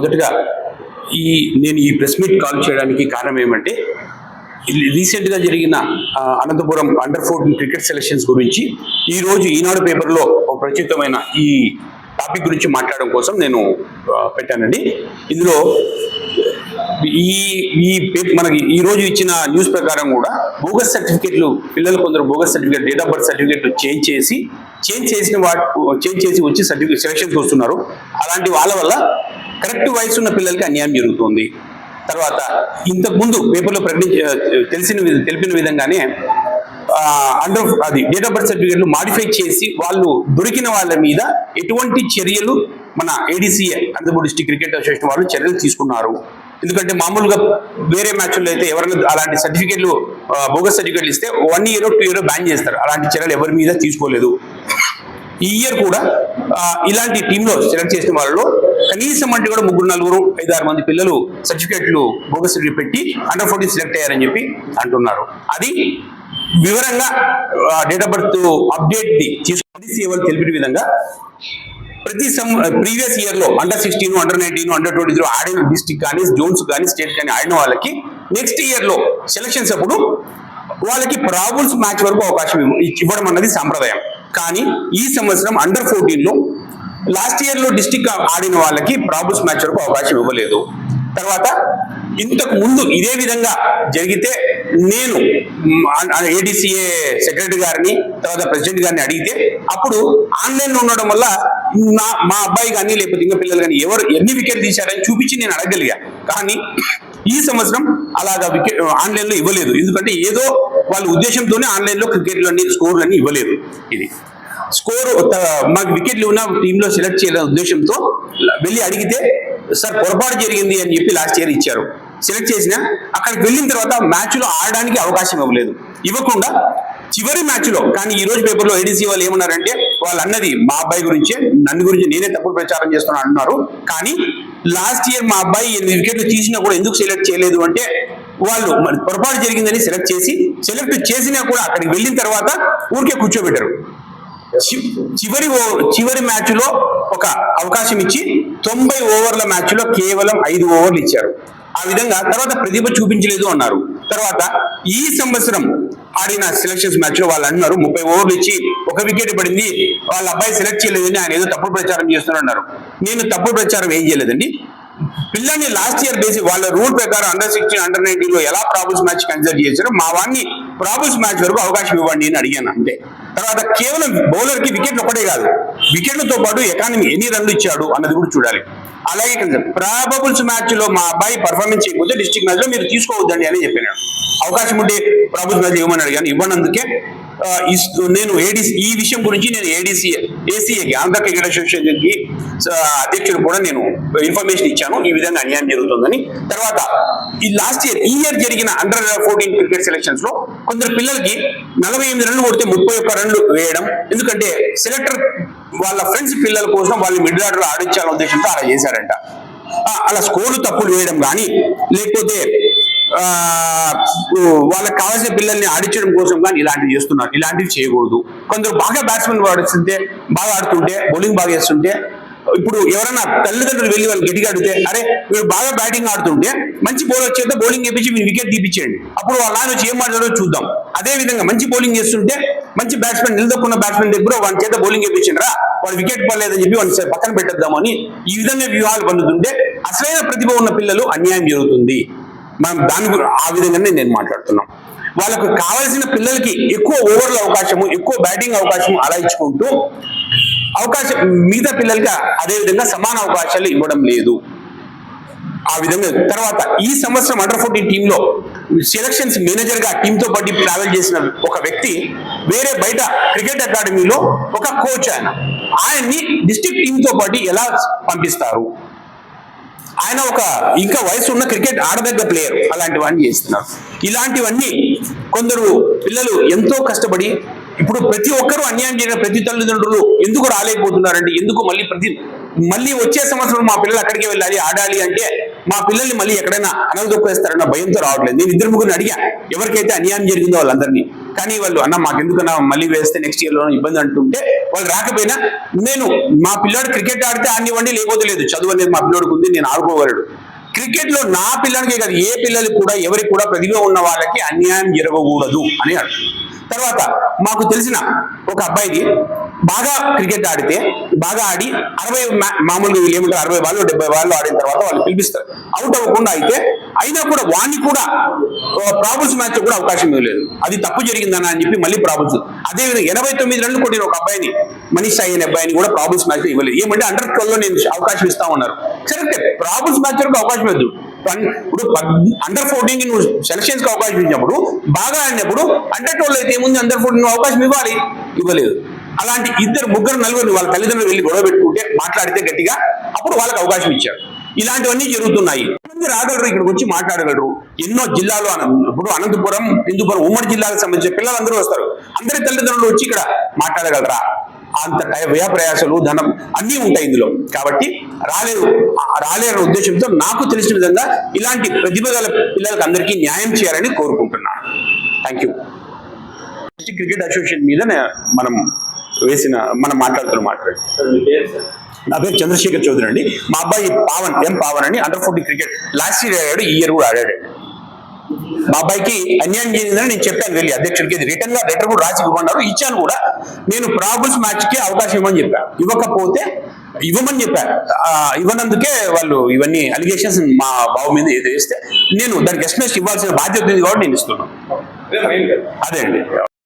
మొదటగా ఈ నేను ఈ ప్రెస్ మీట్ కాల్ చేయడానికి కారణం ఏమంటే రీసెంట్గా జరిగిన Anantapur under fourteen cricket selections గురించి ఈరోజు ఈనాడు పేపర్లో ఒక ప్రచురితమైన ఈ టాపిక్ గురించి మాట్లాడడం కోసం నేను పెట్టానండి. ఇందులో ఈ ఈ మనకి ఈ రోజు ఇచ్చిన న్యూస్ ప్రకారం కూడా బోగస్ సర్టిఫికెట్లు పిల్లలు కొందరు bogus certificate date of birth సర్టిఫికేట్లు చేంజ్ చేసి చేంజ్ చేసిన వాటి చేంజ్ చేసి వచ్చి సర్టిఫికేట్ సెలక్షన్కి వస్తున్నారు. అలాంటి వాళ్ళ వల్ల కరెక్ట్ వయసు ఉన్న పిల్లలకి అన్యాయం జరుగుతుంది. తర్వాత ఇంతకు ముందు పేపర్లో ప్రకటించ తెలిసిన తెలిపిన విధంగానే అండర్ అది డేట్ ఆఫ్ బర్త్ సర్టిఫికెట్లు మాడిఫై చేసి వాళ్ళు దొరికిన వాళ్ళ మీద ఎటువంటి చర్యలు మన ADCA Anantapur district cricket association వాళ్ళు చర్యలు తీసుకున్నారు. ఎందుకంటే మామూలుగా వేరే మ్యాచ్ల్లో అయితే ఎవరైనా అలాంటి సర్టిఫికేట్లు బోగస్ సర్టిఫికేట్లు ఇస్తే one year two year ban చేస్తారు. అలాంటి చర్యలు ఎవరి మీద తీసుకోలేదు. ఈ ఇయర్ కూడా ఇలాంటి టీంలో సెలెక్ట్ చేసిన వాళ్ళలో కనీసం అంటే కూడా ముగ్గురు నలుగురు ఐదు ఆరు మంది పిల్లలు సర్టిఫికెట్లు బోగస్ పెట్టి అండర్ ఫోర్టీన్ సెలెక్ట్ అయ్యారని చెప్పి అంటున్నారు. అది వివరంగా డేట్ ఆఫ్ బర్త్ అప్డేట్ తీసుకుని తెలిపిన విధంగా ప్రతి సమ్ ప్రీవియస్ ఇయర్లో under sixteen under nineteen under twenty three ఆడిన డిస్టిక్ కానీ జోన్స్ కానీ స్టేట్ కానీ ఆడిన వాళ్ళకి నెక్స్ట్ ఇయర్లో సెలక్షన్స్ అప్పుడు వాళ్ళకి ప్రాబుల్స్ మ్యాచ్ వరకు అవకాశం ఇవ్వడం అన్నది సాంప్రదాయం. కానీ ఈ సంవత్సరం అండర్ ఫోర్టీన్లో లాస్ట్ ఇయర్లో డిస్టిక్ ఆడిన వాళ్ళకి ప్రాబుల్స్ మ్యాచ్ వరకు అవకాశం ఇవ్వలేదు. తర్వాత ఇంతకు ముందు ఇదే విధంగా జరిగితే నేను ఏడీసీఏ సెక్రటరీ గారిని తర్వాత ప్రెసిడెంట్ గారిని అడిగితే అప్పుడు ఆన్లైన్ ఉండడం వల్ల నా మా అబ్బాయి కానీ లేకపోతే ఇంకా పిల్లలు కానీ ఎవరు ఎన్ని వికెట్లు తీశారని చూపించి నేను అడగలిగా కానీ ఈ సంవత్సరం అలాగా వికెట్ ఆన్లైన్లో ఇవ్వలేదు. ఎందుకంటే ఏదో వాళ్ళ ఉద్దేశంతోనే ఆన్లైన్లో స్కోర్లన్నీ ఇవ్వలేదు. ఇది. స్కోర్ మాకు వికెట్లు ఉన్న టీంలో సెలెక్ట్ చేయాలనే ఉద్దేశంతో వెళ్ళి అడిగితే సార్ పొరపాటు జరిగింది అని చెప్పి లాస్ట్ ఇయర్ ఇచ్చారు. సెలెక్ట్ చేసిన అక్కడికి వెళ్ళిన తర్వాత మ్యాచ్లో ఆడడానికి అవకాశం ఇవ్వలేదు. ఇవ్వకుండా చివరి మ్యాచ్లో కానీ ఈ రోజు పేపర్లో ఏడీసీ వాళ్ళు ఏమన్నారంటే వాళ్ళు అన్నది మా అబ్బాయి గురించే నన్ను గురించి నేనే తప్పుడు ప్రచారం చేస్తున్నాను అంటున్నారు. కానీ లాస్ట్ ఇయర్ మా అబ్బాయి ఎనిమిది వికెట్లు తీసినా కూడా ఎందుకు సెలెక్ట్ చేయలేదు అంటే వాళ్ళు మరి పొరపాటు జరిగిందని సెలెక్ట్ చేసి సెలెక్ట్ చేసినా కూడా అక్కడికి వెళ్ళిన తర్వాత ఊరికే కూర్చోబెట్టారు. చివరి ఓవర్ చివరి మ్యాచ్లో ఒక అవకాశం ఇచ్చి తొంభై ఓవర్ల మ్యాచ్లో కేవలం ఐదు ఓవర్లు ఇచ్చారు. ఆ విధంగా తర్వాత ప్రతిభ చూపించలేదు అన్నారు. తర్వాత ఈ సంవత్సరం ఆడిన సెలక్షన్స్ మ్యాచ్లో వాళ్ళు అన్నారు ముప్పై ఓవర్లు ఇచ్చి ఒక వికెట్ పడింది వాళ్ళ అబ్బాయి సెలెక్ట్ చేయలేదని ఆయన ఏదో తప్పుడు ప్రచారం చేస్తున్నారు అన్నారు. నేను తప్పుడు ప్రచారం ఏం చేయలేదండి. పిల్లల్ని లాస్ట్ ఇయర్ బేసి వాళ్ళ రూల్ ప్రకారం అండర్ సిక్స్టీన్ అండర్ నైన్టీన్లో ఎలా ప్రాబ్లమ్స్ మ్యాచ్ కన్సిడర్ చేశారో మా వాడిని ప్రాబుల్స్ మ్యాచ్ వరకు అవకాశం ఇవ్వండి అని అడిగాను అంతే. తర్వాత కేవలం బౌలర్కి వికెట్లు ఒకటే కాదు వికెట్లతో పాటు ఎకానమీ ఎన్ని రన్లు ఇచ్చాడు అన్నది కూడా చూడాలి. అలాగే ప్రాబబుల్స్ మ్యాచ్లో మా అబ్బాయి పర్ఫార్మెన్స్ చేయకపోతే డిస్ట్రిక్ట్ మ్యాచ్లో మీరు తీసుకోవద్దండి అని చెప్పాను. అవకాశం ఉంటే ప్రాబుల్స్ మ్యాచ్ ఇవ్వమని అడిగాను. ఇవ్వనందుకే నేను ఏడీసీ ఈ విషయం గురించి నేను ఏడీసీ ఏసీఏకి ఆంధ్ర క్రికెట్ అసోసియేషన్కి అధ్యక్షుడు కూడా నేను ఇన్ఫర్మేషన్ ఇచ్చాను. ఈ విధంగా అన్యాయం జరుగుతుందని. తర్వాత ఈ లాస్ట్ ఇయర్ ఈ ఇయర్ జరిగిన అండర్ ఫోర్టీన్ క్రికెట్ సెలక్షన్స్లో కొందరు పిల్లలకి నలభై ఎనిమిది రన్లు కొడితే ముప్పై ఒక్క రన్లు వేయడం. ఎందుకంటే సెలెక్టర్ వాళ్ళ ఫ్రెండ్స్ పిల్లల కోసం వాళ్ళు మిడిల్ ఆర్డర్ ఆడించాలనే ఉద్దేశంతో అలా చేశారంట. అలా స్కోర్లు తప్పులు వేయడం కానీ లేకపోతే వాళ్ళకి కావాల్సిన పిల్లల్ని ఆడించడం కోసం కానీ ఇలాంటివి చేస్తున్నారు. ఇలాంటివి చేయకూడదు. కొందరు బాగా బ్యాట్స్మెన్ ఆడుతుంటే బాగా ఆడుతుంటే బౌలింగ్ బాగా చేస్తుంటే ఇప్పుడు ఎవరైనా తల్లిదండ్రులు వెళ్ళి వాళ్ళు గట్టిగా అడిగితే అరే మీరు బాగా బ్యాటింగ్ ఆడుతుంటే మంచి బౌలర్ చేస్తే బౌలింగ్ వేపించి మీరు వికెట్ తీపించేయండి అప్పుడు వాళ్ళ నాన్న వచ్చి ఏం మాట్లాడో చూద్దాం. అదే విధంగా మంచి బౌలింగ్ చేస్తుంటే మంచి బ్యాట్స్మెన్ నిలదొక్కున్న బ్యాట్స్మెన్ దగ్గర వాడి చేత బౌలింగ్ వేపించండి వాడు వికెట్ పడలేదని చెప్పి వాళ్ళు పక్కన పెట్టద్దామని ఈ విధంగా వ్యూహాలు పండుతుంటే అసలైన ప్రతిభ ఉన్న పిల్లలు అన్యాయం జరుగుతుంది. మనం దాని ఆ విధంగానే నేను మాట్లాడుతున్నాం. వాళ్ళకు కావాల్సిన పిల్లలకి ఎక్కువ ఓవర్ల అవకాశము ఎక్కువ బ్యాటింగ్ అవకాశం అలా ఇచ్చుకుంటూ అవకాశం మిగతా పిల్లలకి అదేవిధంగా సమాన అవకాశాలు ఇవ్వడం లేదు. ఆ విధంగా తర్వాత ఈ సంవత్సరం అండర్ ఫోర్టీన్ టీంలో సెలక్షన్స్ మేనేజర్గా టీమ్ పాటు ట్రావెల్ చేసిన ఒక వ్యక్తి వేరే బయట క్రికెట్ అకాడమీలో ఒక కోచ్ ఆయన. ఆయన్ని డిస్ట్రిక్ట్ టీంతో పాటు ఎలా పంపిస్తారు? ఆయన ఒక ఇంకా వయసు ఉన్న క్రికెట్ ఆడదగ్గ ప్లేయర్ అలాంటివన్నీ చేస్తున్నారు. ఇలాంటివన్నీ కొందరు పిల్లలు ఎంతో కష్టపడి ఇప్పుడు ప్రతి ఒక్కరూ అన్యాయం చేయడం ప్రతి తల్లిదండ్రులు ఎందుకు రాలేకపోతున్నారంటే ఎందుకు మళ్ళీ ప్రతి మళ్ళీ వచ్చే సంవత్సరం మా పిల్లలు అక్కడికి వెళ్ళాలి ఆడాలి అంటే మా పిల్లల్ని మళ్ళీ ఎక్కడైనా అనగదొక్కేస్తారన్న భయంతో రావట్లేదు. నేను ఇద్దరు ముగ్గురిని అడిగా ఎవరికైతే అన్యాయం జరిగిందో వాళ్ళందరినీ. కానీ వాళ్ళు అన్న మాకెందుకన్నా మళ్ళీ వేస్తే నెక్స్ట్ ఇయర్లో ఇబ్బంది అంటుంటే వాళ్ళు రాకపోయినా నేను మా పిల్లాడు క్రికెట్ ఆడితే ఆడినివ్వండి లేకపోతే లేదు చదువు అనేది మా పిల్లోడికి ఉంది నేను ఆడుకోగలడు. క్రికెట్లో నా పిల్లలకే కాదు ఏ పిల్లలు కూడా ఎవరికి కూడా ప్రతిభ ఉన్న వాళ్ళకి అన్యాయం జరగకూడదు అని అంటున్నాను తర్వాత మాకు తెలిసిన ఒక అబ్బాయిది బాగా క్రికెట్ ఆడితే బాగా ఆడి అరవై మామూలుగా వీళ్ళు ఏమంటారు అరవై వాళ్ళు డెబ్బై వాళ్ళు ఆడిన తర్వాత వాళ్ళు పిలిపిస్తారు. అవుట్ అవ్వకుండా అయితే అయినా కూడా వాణ్ణి కూడా ప్రాబుల్స్ మ్యాచ్ కూడా అవకాశం ఇవ్వలేదు అది తప్పు జరిగిందని అని చెప్పి మళ్ళీ ప్రాబుల్స్ అదేవిధంగా ఎనభై తొమ్మిది రన్లు కొట్టిన ఒక అబ్బాయిని మనీష్ సాయి అనే అబ్బాయిని కూడా ప్రాబుల్స్ మ్యాచ్ ఇవ్వలేదు. ఏమంటే అండర్ ట్వెల్వ్లో నేను అవకాశం ఇస్తా ఉన్నారు. కరెక్టే ప్రాబుల్స్ మ్యాచ్ వరకు అవకాశం లేదు. ఇప్పుడు అండర్ ఫోర్టీన్కి నువ్వు సెలక్షన్స్కి అవకాశం ఇచ్చినప్పుడు బాగా ఆడినప్పుడు అండర్ ట్వెల్వ్ అయితే ఏముంది? అండర్ ఫోర్టీన్ అవకాశం ఇవ్వాలి. ఇవ్వలేదు. అలాంటి ఇద్దరు ముగ్గురు నలుగురు వాళ్ళ తల్లిదండ్రులు వెళ్ళి గొడవ పెట్టుకుంటే మాట్లాడితే గట్టిగా అప్పుడు వాళ్ళకి అవకాశం ఇచ్చారు. ఇలాంటివన్నీ జరుగుతున్నాయి. మంది రాగలరు ఇక్కడికి వచ్చి మాట్లాడగలరు. ఎన్నో జిల్లాలు ఇప్పుడు అనంతపురం హిందూపురం ఉమ్మడి జిల్లాలకు సంబంధించిన పిల్లలందరూ వస్తారు. అందరి తల్లిదండ్రులు వచ్చి ఇక్కడ మాట్లాడగలరా? అంత వ్యయ ప్రయాసాలు ధనం అన్నీ ఉంటాయి ఇందులో. కాబట్టి రాలేదు. రాలేరన్న ఉద్దేశంతో నాకు తెలిసిన విధంగా ఇలాంటి ప్రతిభ గల పిల్లలకు అందరికీ న్యాయం చేయాలని కోరుకుంటున్నాను. థ్యాంక్ యూ క్రికెట్ అసోసియేషన్ మీద మనం వేసిన మనం మాట్లాడుతున్న మాట్లాడి నా పేరు చంద్రశేఖర్ చౌదరి అండి. మా అబ్బాయి పావన్ ఎం పావన్ అని under forty cricket. Last year ఆడాడు ఈ ఇయర్ కూడా ఆడాడు. మా అబ్బాయికి అన్యాయం జరిగిందని నేను చెప్పాను వెళ్ళి అధ్యక్షుడికి. ఇది రిటర్న్గా లెటర్ కూడా రాసి ఇవ్వమన్నారు ఇచ్చాను కూడా. నేను ప్రాబుల్స్ మ్యాచ్కి అవకాశం ఇవ్వమని చెప్పాను ఇవ్వకపోతే ఇవ్వమని చెప్పాను ఇవ్వనందుకే వాళ్ళు ఇవన్నీ అలిగేషన్స్ మా బాబు మీద ఏదో వేస్తే నేను దానికి ఎస్ఎంఎస్ ఇవ్వాల్సిన బాధ్యత ఉంది కాబట్టి నేను ఇస్తున్నాను. అదే అండి.